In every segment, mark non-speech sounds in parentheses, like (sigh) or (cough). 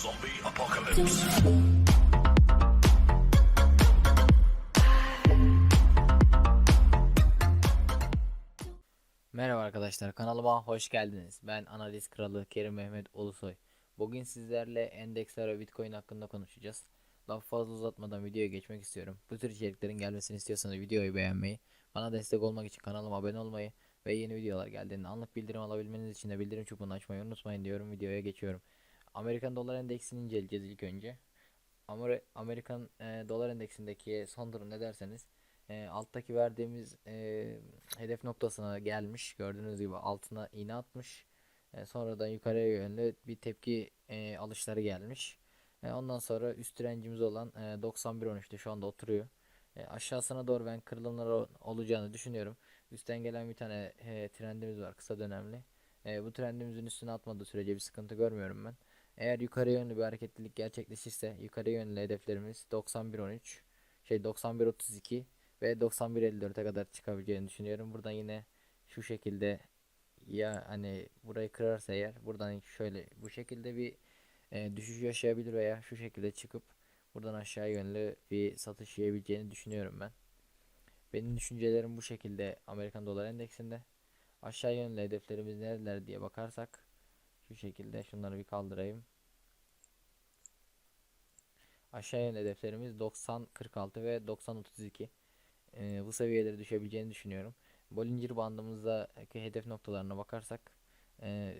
Zombie apocalypse. Merhaba arkadaşlar kanalıma hoş geldiniz. Ben analiz kralı Kerim Mehmet Ulusoy. Bugün sizlerle endeksler ve bitcoin hakkında konuşacağız. Lafı fazla uzatmadan videoya geçmek istiyorum. Bu tür içeriklerin gelmesini istiyorsanız videoyu beğenmeyi, bana destek olmak için kanalıma abone olmayı ve yeni videolar geldiğinde anlık bildirim alabilmeniz için de bildirim çubuğunu açmayı unutmayın diyorum. Videoya geçiyorum. Amerikan dolar endeksini inceleyeceğiz ilk önce. Amer- Amerikan e, dolar endeksindeki son durum ne derseniz e, alttaki verdiğimiz e, hedef noktasına gelmiş. Gördüğünüz gibi altına iğne atmış. E, sonradan yukarıya yönlü bir tepki e, alışları gelmiş. E, ondan sonra üst direncimiz olan e, 91.13'te şu anda oturuyor. E, aşağısına doğru ben kırılımlar ol- olacağını düşünüyorum. Üstten gelen bir tane e, trendimiz var kısa dönemli. E, bu trendimizin üstüne atmadığı sürece bir sıkıntı görmüyorum ben. Eğer yukarı yönlü bir hareketlilik gerçekleşirse yukarı yönlü hedeflerimiz 91.13 şey 91.32 ve 91.54'e kadar çıkabileceğini düşünüyorum. Buradan yine şu şekilde ya hani burayı kırarsa eğer buradan şöyle bu şekilde bir e, düşüş yaşayabilir veya şu şekilde çıkıp buradan aşağı yönlü bir satış yiyebileceğini düşünüyorum ben. Benim düşüncelerim bu şekilde Amerikan dolar endeksinde. Aşağı yönlü hedeflerimiz nereler diye bakarsak şu şekilde şunları bir kaldırayım. Aşağı yönlü hedeflerimiz 90 46 ve 90 32. Ee, bu seviyelere düşebileceğini düşünüyorum. Bollinger bandımızdaki hedef noktalarına bakarsak e,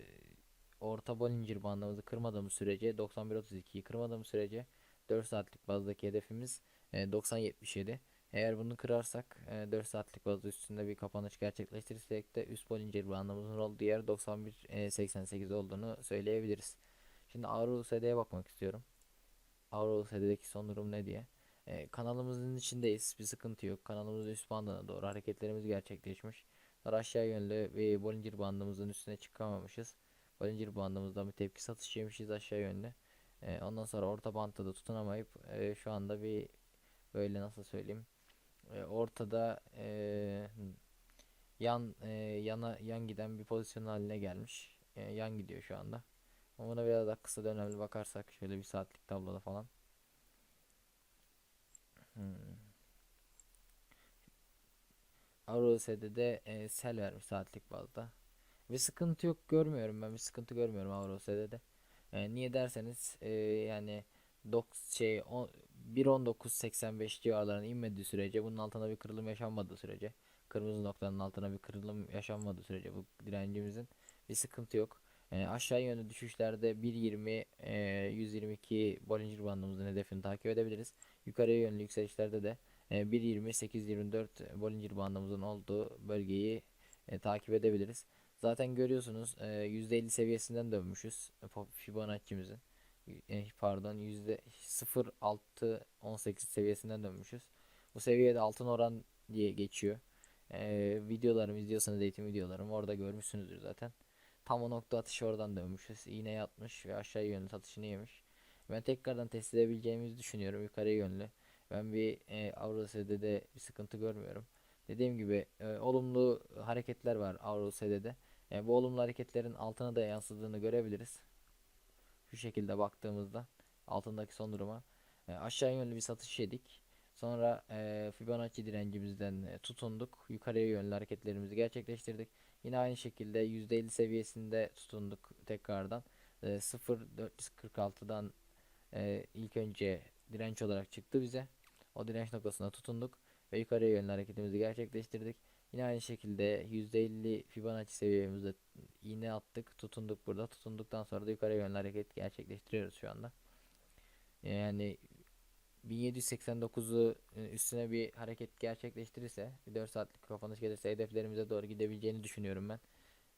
orta Bollinger bandımızı kırmadığımız sürece 91.32'yi kırmadığımız sürece 4 saatlik bazdaki hedefimiz e, 90.77. Eğer bunu kırarsak e, 4 saatlik bazda üstünde bir kapanış gerçekleştirirsek de üst Bollinger bandımızın olduğu yer 91.88 olduğunu söyleyebiliriz. Şimdi Avro USD'ye bakmak istiyorum. Avro USD'deki son durum ne diye. E, kanalımızın içindeyiz. Bir sıkıntı yok. Kanalımızın üst bandına doğru hareketlerimiz gerçekleşmiş. Sonra aşağı yönlü bir Bollinger bandımızın üstüne çıkamamışız. Bollinger bandımızdan bir tepki satış yemişiz aşağı yönlü. E, ondan sonra orta bantta da tutunamayıp e, şu anda bir böyle nasıl söyleyeyim e, ortada e, yan e, yana yan giden bir pozisyon haline gelmiş. E, yan gidiyor şu anda. Ama biraz daha kısa dönemli bakarsak şöyle bir saatlik tabloda falan. Hmm. AuroSD'de e, sel vermiş saatlik bazda. Bir sıkıntı yok görmüyorum ben bir sıkıntı görmüyorum AuroSD'de. E, niye derseniz e, yani şey on- 1.1985 civarlarına inmediği sürece bunun altına bir kırılım yaşanmadığı sürece kırmızı noktanın altına bir kırılım yaşanmadığı sürece bu direncimizin bir sıkıntı yok. E, aşağı yönlü düşüşlerde 1.20 e, 122 Bollinger bandımızın hedefini takip edebiliriz. Yukarıya yönlü yükselişlerde de e, 1.20 824 Bollinger bandımızın olduğu bölgeyi e, takip edebiliriz. Zaten görüyorsunuz e, %50 seviyesinden dönmüşüz Fibonacci'mizin. E, pardon yüzde 0.618 seviyesinden dönmüşüz. Bu seviyede altın oran diye geçiyor. E, videolarımı izliyorsanız eğitim videolarım orada görmüşsünüzdür zaten. Tam o nokta atışı oradan dönmüşüz. İğne yatmış ve aşağı yönlü satışını yemiş. Ben tekrardan test edebileceğimizi düşünüyorum yukarı yönlü. Ben bir e, AvroSD'de bir sıkıntı görmüyorum. Dediğim gibi e, olumlu hareketler var AvroSD'de. E, bu olumlu hareketlerin altına da yansıdığını görebiliriz. Şu şekilde baktığımızda altındaki son duruma e, aşağı yönlü bir satış yedik. Sonra e, Fibonacci direncimizden e, tutunduk. Yukarıya yönlü hareketlerimizi gerçekleştirdik. Yine aynı şekilde %50 seviyesinde tutunduk tekrardan. E, 0.446'dan e, ilk önce direnç olarak çıktı bize. O direnç noktasına tutunduk ve yukarıya yönlü hareketimizi gerçekleştirdik. Yine aynı şekilde %50 Fibonacci seviyemizde iğne attık, tutunduk burada. Tutunduktan sonra da yukarı yönlü hareket gerçekleştiriyoruz şu anda. Yani 1789'u e, üstüne bir hareket gerçekleştirirse, bir 4 saatlik kapanış gelirse hedeflerimize doğru gidebileceğini düşünüyorum ben.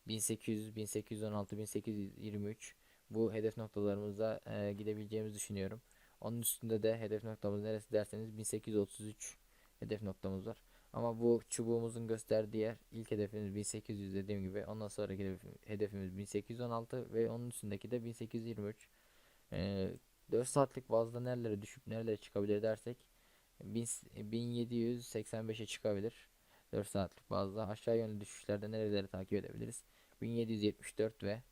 1800, 1816, 1823 bu hedef noktalarımıza e, gidebileceğimizi düşünüyorum. Onun üstünde de hedef noktamız neresi derseniz 1833 hedef noktamız var. Ama bu çubuğumuzun gösterdiği yer ilk hedefimiz 1800 dediğim gibi. Ondan sonraki hedef- hedefimiz 1816 ve onun üstündeki de 1823. Ee, 4 saatlik bazda nerelere düşüp nerelere çıkabilir dersek 1000 1785'e çıkabilir. 4 saatlik bazda aşağı yönlü düşüşlerde nereleri takip edebiliriz? 1774 ve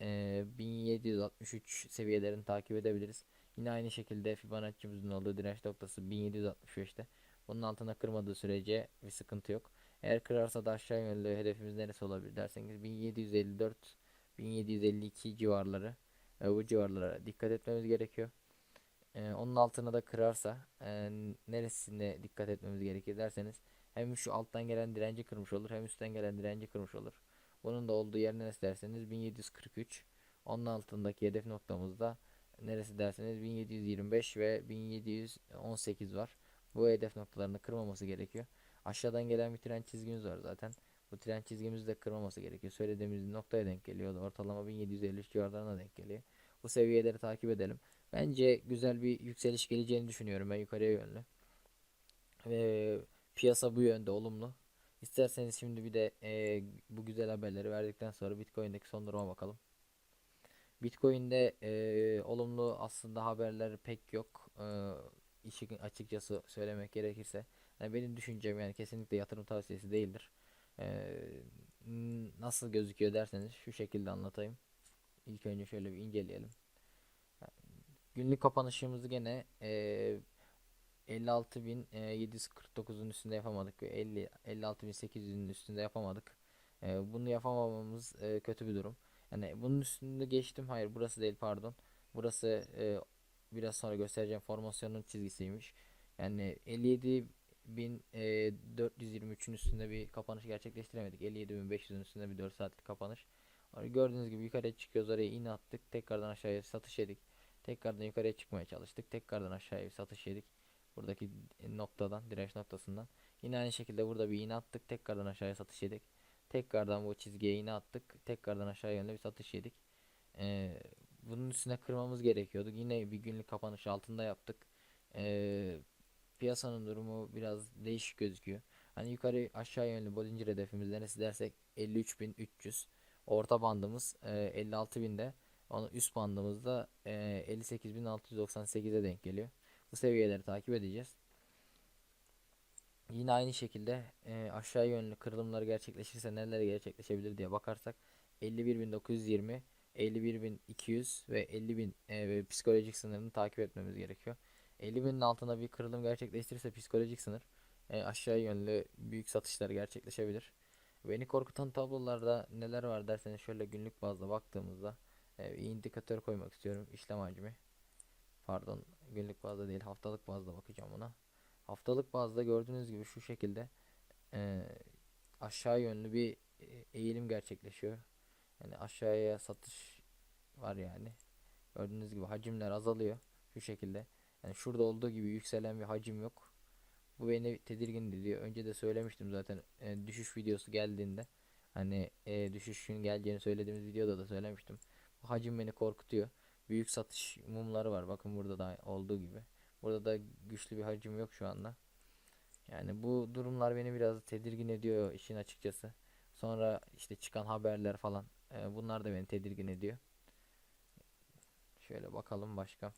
e, 1763 seviyelerini takip edebiliriz. Yine aynı şekilde Fibonacci'mizin olduğu direnç noktası 1765'te. Bunun altına kırmadığı sürece bir sıkıntı yok. Eğer kırarsa da aşağı yönlü hedefimiz neresi olabilir derseniz 1754 1752 civarları e, bu civarlara dikkat etmemiz gerekiyor. E, onun altına da kırarsa e, neresine dikkat etmemiz gerekir derseniz hem şu alttan gelen direnci kırmış olur hem üstten gelen direnci kırmış olur. Bunun da olduğu yer neresi derseniz 1743. Onun altındaki hedef noktamızda neresi derseniz 1725 ve 1718 var. Bu hedef noktalarını kırmaması gerekiyor. Aşağıdan gelen bir tren çizgimiz var zaten. Bu tren çizgimizi de kırmaması gerekiyor. Söylediğimiz noktaya denk geliyor. Ortalama 1753 civarlarına denk geliyor. Bu seviyeleri takip edelim. Bence güzel bir yükseliş geleceğini düşünüyorum ben yukarıya yönlü. Ve piyasa bu yönde olumlu. İsterseniz şimdi bir de e, bu güzel haberleri verdikten sonra Bitcoin'deki son duruma bakalım. Bitcoin'de e, olumlu aslında haberler pek yok. E, işin açıkçası söylemek gerekirse. Yani benim düşüncem yani kesinlikle yatırım tavsiyesi değildir. E, nasıl gözüküyor derseniz şu şekilde anlatayım. İlk önce şöyle bir inceleyelim. Günlük kapanışımızı gene e, 56.749'un üstünde yapamadık ve 50 56.800'ün üstünde yapamadık. E, bunu yapamamamız e, kötü bir durum. Yani bunun üstünde geçtim. Hayır burası değil pardon. Burası e, biraz sonra göstereceğim formasyonun çizgisiymiş. Yani 57.423'ün üstünde bir kapanış gerçekleştiremedik. 57.500'ün üstünde bir 4 saatlik kapanış. Gördüğünüz gibi yukarıya çıkıyoruz oraya iğne attık. Tekrardan aşağıya satış yedik. Tekrardan yukarıya çıkmaya çalıştık. Tekrardan aşağıya satış yedik. Buradaki noktadan, direnç noktasından. Yine aynı şekilde burada bir iğne attık. Tekrardan aşağıya satış yedik. Tekrardan bu çizgiye iğne attık. Tekrardan aşağı yönde bir satış yedik. Ee, bunun üstüne kırmamız gerekiyordu. Yine bir günlük kapanış altında yaptık. Ee, piyasanın durumu biraz değişik gözüküyor. Hani yukarı aşağı yönlü Bollinger hedefimiz neresi dersek 53.300. Orta bandımız e, 56.000'de. Onun üst bandımızda e, 58.698'e denk geliyor. Bu seviyeleri takip edeceğiz. Yine aynı şekilde e, aşağı yönlü kırılımları gerçekleşirse neler gerçekleşebilir diye bakarsak 51.920, 51.200 ve 50.000 e, ve psikolojik sınırını takip etmemiz gerekiyor. 50.000'in altında bir kırılım gerçekleştirirse psikolojik sınır e, aşağı yönlü büyük satışlar gerçekleşebilir. Beni korkutan tablolarda neler var derseniz şöyle günlük bazda baktığımızda e, bir indikatör koymak istiyorum. İşlem hacmi. Pardon günlük bazda değil haftalık bazda bakacağım ona. Haftalık bazda gördüğünüz gibi şu şekilde e, aşağı yönlü bir e, eğilim gerçekleşiyor. Yani aşağıya satış var yani. Gördüğünüz gibi hacimler azalıyor şu şekilde. Yani şurada olduğu gibi yükselen bir hacim yok. Bu beni tedirgin ediyor. Önce de söylemiştim zaten e, düşüş videosu geldiğinde. Hani e, düşüşün geleceğini söylediğimiz videoda da söylemiştim. Bu hacim beni korkutuyor. Büyük satış mumları var. Bakın burada da olduğu gibi. Burada da güçlü bir hacim yok şu anda. Yani bu durumlar beni biraz tedirgin ediyor işin açıkçası. Sonra işte çıkan haberler falan. E, bunlar da beni tedirgin ediyor. Şöyle bakalım başka.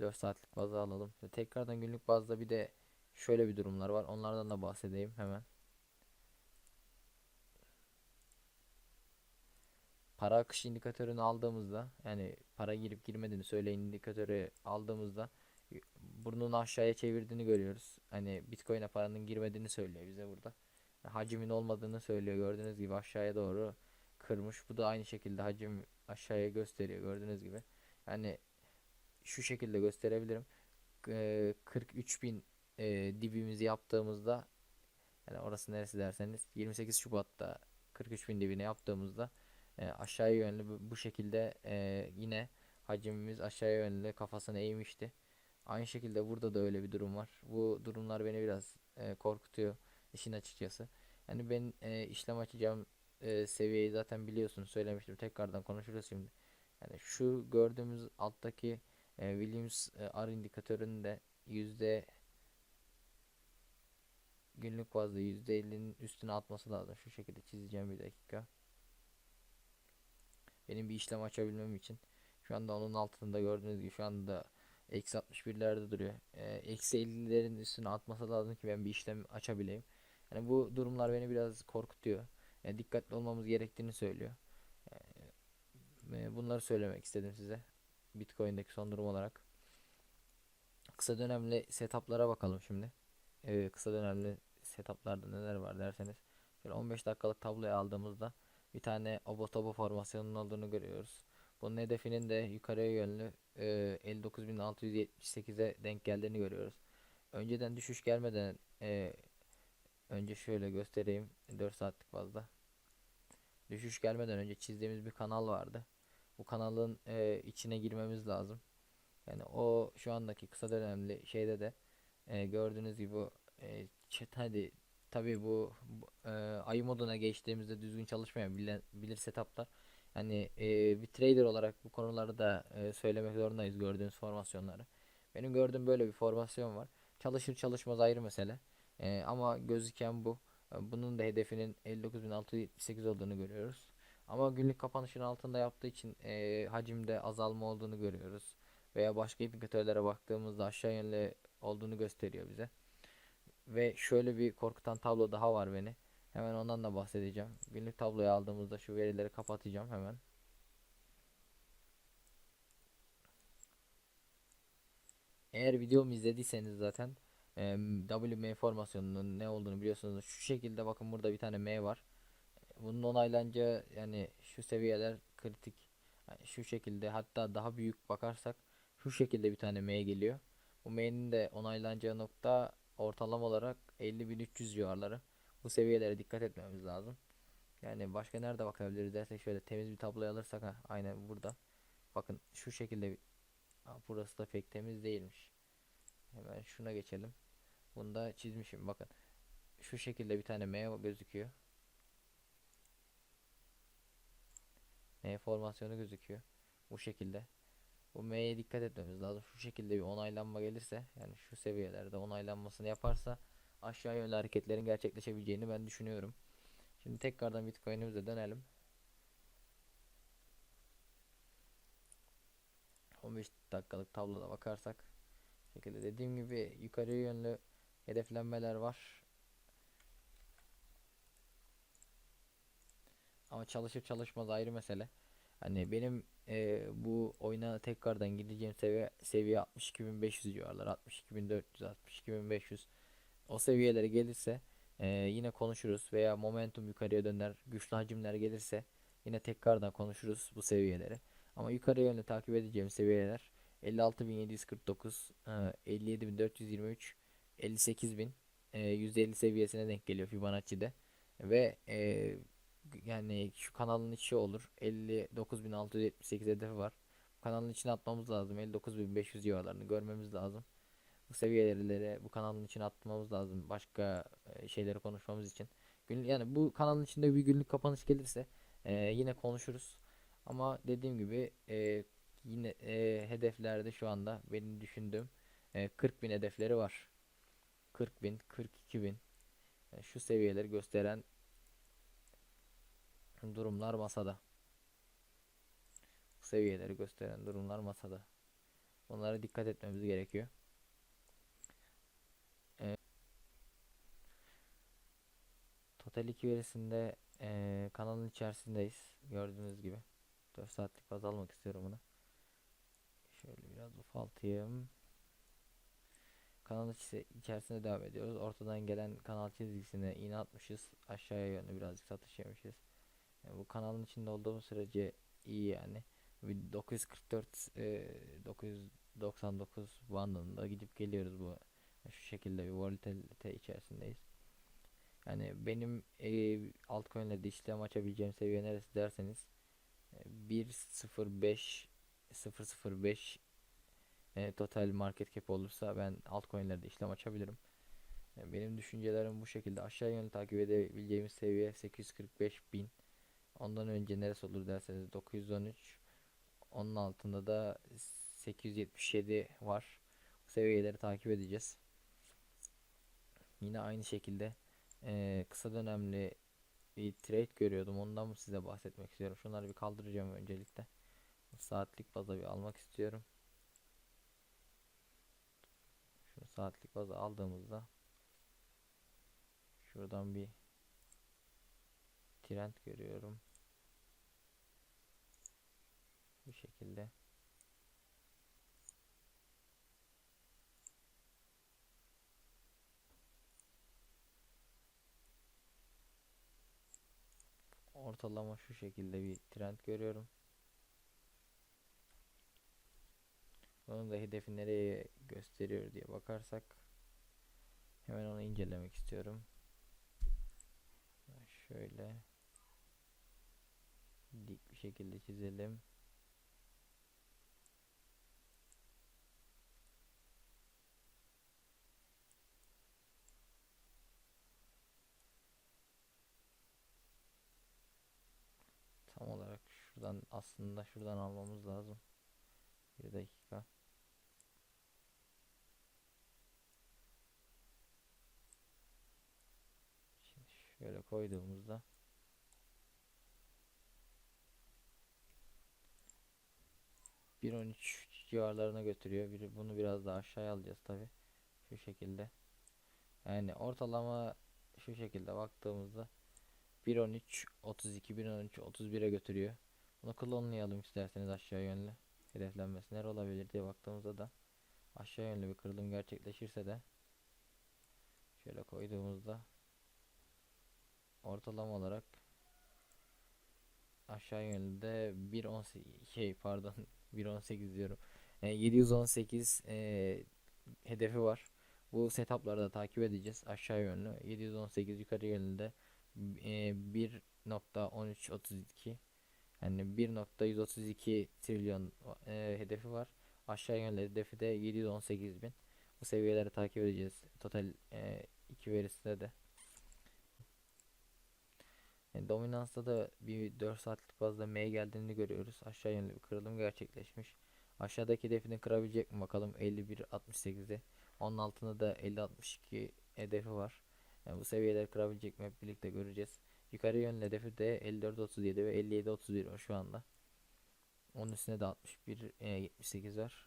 4 saatlik bazı alalım. Tekrardan günlük bazda bir de şöyle bir durumlar var. Onlardan da bahsedeyim hemen. Para akış indikatörünü aldığımızda yani para girip girmediğini söyleyen indikatörü aldığımızda burnunu aşağıya çevirdiğini görüyoruz. Hani Bitcoin'e paranın girmediğini söylüyor bize burada. Hacimin olmadığını söylüyor. Gördüğünüz gibi aşağıya doğru kırmış. Bu da aynı şekilde hacim aşağıya gösteriyor gördüğünüz gibi. Yani şu şekilde gösterebilirim. 43 bin e, dibimizi yaptığımızda yani orası neresi derseniz 28 Şubat'ta 43 bin dibini yaptığımızda e, aşağıya yönlü bu, bu şekilde e, yine hacimimiz aşağıya yönlü kafasını eğmişti. Aynı şekilde burada da öyle bir durum var. Bu durumlar beni biraz e, korkutuyor işin açıkçası. Yani ben e, işlem açacağım e, seviyeyi zaten biliyorsunuz söylemiştim. Tekrardan konuşuruz şimdi. Yani şu gördüğümüz alttaki e, Williams e, R indikatöründe yüzde günlük bazda %50'nin üstüne atması lazım. Şu şekilde çizeceğim bir dakika. Benim bir işlem açabilmem için. Şu anda onun altında gördüğünüz gibi şu anda eksi 61'lerde duruyor. Eksi 50'lerin üstüne atması lazım ki ben bir işlem açabileyim. Yani bu durumlar beni biraz korkutuyor. Yani dikkatli olmamız gerektiğini söylüyor. E, bunları söylemek istedim size. Bitcoin'deki son durum olarak. Kısa dönemli setup'lara bakalım şimdi. E, kısa dönemli setup'larda neler var derseniz. Şöyle 15 dakikalık tabloyu aldığımızda bir tane obotobo formasyonunun olduğunu görüyoruz. Bunun hedefinin de yukarıya yönlü e, 59.678'e denk geldiğini görüyoruz. Önceden düşüş gelmeden e, önce şöyle göstereyim 4 saatlik fazla. Düşüş gelmeden önce çizdiğimiz bir kanal vardı. Bu kanalın e, içine girmemiz lazım. Yani o şu andaki kısa dönemli şeyde de e, gördüğünüz gibi e, hadi tabii bu e, ayı moduna geçtiğimizde düzgün çalışmayan bilen, bilir setuplar. Yani e, bir trader olarak bu konuları da e, söylemek zorundayız gördüğünüz formasyonları. Benim gördüğüm böyle bir formasyon var. Çalışır çalışmaz ayrı mesele. E, ama gözüken bu. Bunun da hedefinin 59.678 olduğunu görüyoruz. Ama günlük kapanışın altında yaptığı için e, hacimde azalma olduğunu görüyoruz. Veya başka indikatörlere baktığımızda aşağı yönlü olduğunu gösteriyor bize. Ve şöyle bir korkutan tablo daha var beni. Hemen ondan da bahsedeceğim. Günlük tabloyu aldığımızda şu verileri kapatacağım hemen. Eğer videomu izlediyseniz zaten e, WM formasyonunun ne olduğunu biliyorsunuz. Şu şekilde bakın burada bir tane M var. Bunun onaylanca yani şu seviyeler kritik. Yani şu şekilde hatta daha büyük bakarsak şu şekilde bir tane M geliyor. Bu M'nin de onaylanacağı nokta ortalama olarak 50.300 civarları. Bu seviyelere dikkat etmemiz lazım. Yani başka nerede bakabiliriz dersek şöyle temiz bir tabloyu alırsak ha, aynen burada. Bakın şu şekilde ha, burası da pek temiz değilmiş. Hemen şuna geçelim. Bunu da çizmişim bakın. Şu şekilde bir tane M gözüküyor. M formasyonu gözüküyor. Bu şekilde. Bu M'ye dikkat etmemiz lazım. Şu şekilde bir onaylanma gelirse yani şu seviyelerde onaylanmasını yaparsa aşağı yönlü hareketlerin gerçekleşebileceğini ben düşünüyorum. Şimdi tekrardan Bitcoin'imize dönelim. 15 dakikalık tabloda bakarsak şekilde dediğim gibi yukarı yönlü hedeflenmeler var. Ama çalışıp çalışmaz ayrı mesele. Hani benim e, bu oyuna tekrardan gideceğim seviye seviye 62.500 civarlar 62.400 62.500 o seviyelere gelirse e, yine konuşuruz veya momentum yukarıya döner güçlü hacimler gelirse yine tekrardan konuşuruz bu seviyeleri ama yukarı yönlü takip edeceğim seviyeler 56.749 e, 57.423 58.000 e, %50 seviyesine denk geliyor Fibonacci'de ve e, yani şu kanalın içi olur 59.678 hedefi var bu kanalın içine atmamız lazım 59.500 civarlarını görmemiz lazım bu seviyeleri bu kanalın içine atmamız lazım başka e, şeyleri konuşmamız için. Gün, yani bu kanalın içinde bir günlük kapanış gelirse e, yine konuşuruz. Ama dediğim gibi e, yine e, hedeflerde şu anda benim düşündüğüm e, 40 bin hedefleri var. 40 bin, 42 bin yani şu seviyeleri gösteren durumlar masada. Bu seviyeleri gösteren durumlar masada. Onlara dikkat etmemiz gerekiyor. Total 2 verisinde e, kanalın içerisindeyiz. Gördüğünüz gibi. 4 saatlik baz almak istiyorum bunu. Şöyle biraz ufaltayım. Kanal içerisinde devam ediyoruz. Ortadan gelen kanal çizgisine iğne atmışız. Aşağıya yönlü birazcık satış yemişiz. Yani bu kanalın içinde olduğumuz sürece iyi yani. 944 e, 999 bandında gidip geliyoruz bu şu şekilde bir volatilite içerisindeyiz. Yani benim e, altcoin'lerde işlem açabileceğim seviye neresi derseniz e, 1.05 0.05 e, total market cap olursa ben altcoin'lerde işlem açabilirim. E, benim düşüncelerim bu şekilde. Aşağı yönlü takip edebileceğimiz seviye 845 bin. Ondan önce neresi olur derseniz 913. Onun altında da 877 var. Bu seviyeleri takip edeceğiz. Yine aynı şekilde e, kısa dönemli bir trade görüyordum. Ondan mı size bahsetmek istiyorum. Şunları bir kaldıracağım öncelikle. Saatlik baza bir almak istiyorum. Şunu saatlik baza aldığımızda şuradan bir trend görüyorum. Bu şekilde. Ortalama şu şekilde bir trend görüyorum. Onun da hedefi nereye gösteriyor diye bakarsak hemen onu incelemek istiyorum. Şöyle dik bir şekilde çizelim. Tam olarak şuradan aslında şuradan almamız lazım. Bir dakika. Şimdi şöyle koyduğumuzda bir on üç civarlarına götürüyor. Bir, bunu biraz daha aşağıya alacağız tabi. Şu şekilde. Yani ortalama şu şekilde baktığımızda 1.13 32 1.13 31'e götürüyor. Bunu klonlayalım isterseniz aşağı yönlü. Hedeflenmesi nere olabilir diye baktığımızda da aşağı yönlü bir kırılım gerçekleşirse de şöyle koyduğumuzda ortalama olarak aşağı yönlü de 1.18 şey pardon (laughs) 1.18 diyorum. E, 718 e, hedefi var. Bu setup'ları da takip edeceğiz aşağı yönlü. 718 yukarı yönünde e, 1.1332 yani 1.132 trilyon e, hedefi var. Aşağı yönlü hedefi de 718 bin. Bu seviyeleri takip edeceğiz. Total e, iki verisinde de. Yani dominansta da bir 4 saatlik bazda M geldiğini görüyoruz. Aşağı yönlü bir kırılım gerçekleşmiş. Aşağıdaki hedefini kırabilecek mi bakalım 51.68'de. Onun altında da 50.62 hedefi var. Yani bu seviyeleri kırabilecek mi hep birlikte göreceğiz. Yukarı yönlü hedefi de 54.37 ve 57.31 var şu anda. Onun üstünde de 61 e, 78 var.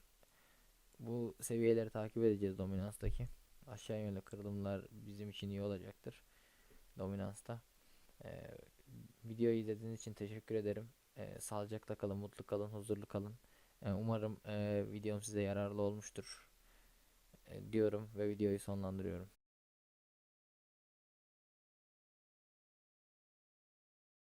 Bu seviyeleri takip edeceğiz dominanstaki. Aşağı yönlü kırılımlar bizim için iyi olacaktır. Dominansta. Ee, videoyu izlediğiniz için teşekkür ederim. Ee, sağlıcakla kalın, mutlu kalın, huzurlu kalın. Ee, umarım e, videom size yararlı olmuştur e, diyorum ve videoyu sonlandırıyorum.